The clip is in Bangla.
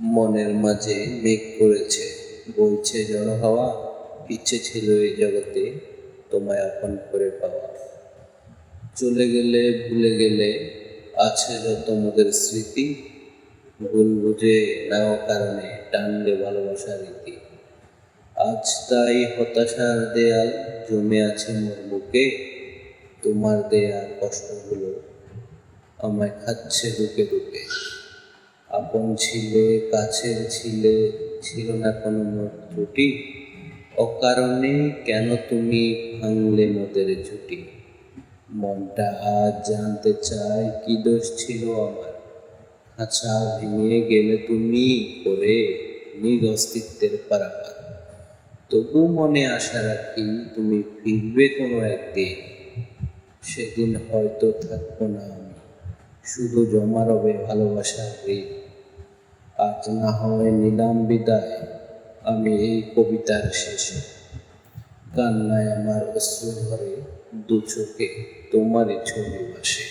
মনের মাঝে মেঘ করেছে। বইছে জড় হওয়া ইচ্ছে ছিল এই জগতে তোমায় আপন করে পাওয়া। চলে গেলে, ভুলে গেলে আছে যত মোদের স্মৃতি। ভুল বুঝে নাও কারণে টানলে ভালোবাসার রীতি। আজ তাই হতাশার দেয়াল জমে আছে মোর বুকে। তোমার দেয়া কষ্টগুলো আমায় খাচ্ছে দুকে দুকে আপন ছিলে, কাছের ছিলে, ছিল না কোনো মোর ত্রুটি। অকারণে কেন তুমি ভাঙলে মোদের ছুটি মনটা আজ জানতে চায় কি দোষ ছিল আমার। খাঁচা ভেঙে গেলে তুমি করে নিজ অস্তিত্বের পারাপার। তবু মনে আশা রাখি তুমি ফিরবে কোনো একদিন। সেদিন হয়তো থাকব না শুধু জমা রবে ভালোবাসা ঋণ আজ না হয় নিলাম বিদায়। আমি এই কবিতার শেষে কান্নায় আমার অশ্রু ধরে, দু চোখে তোমারই ছবি ভাসে।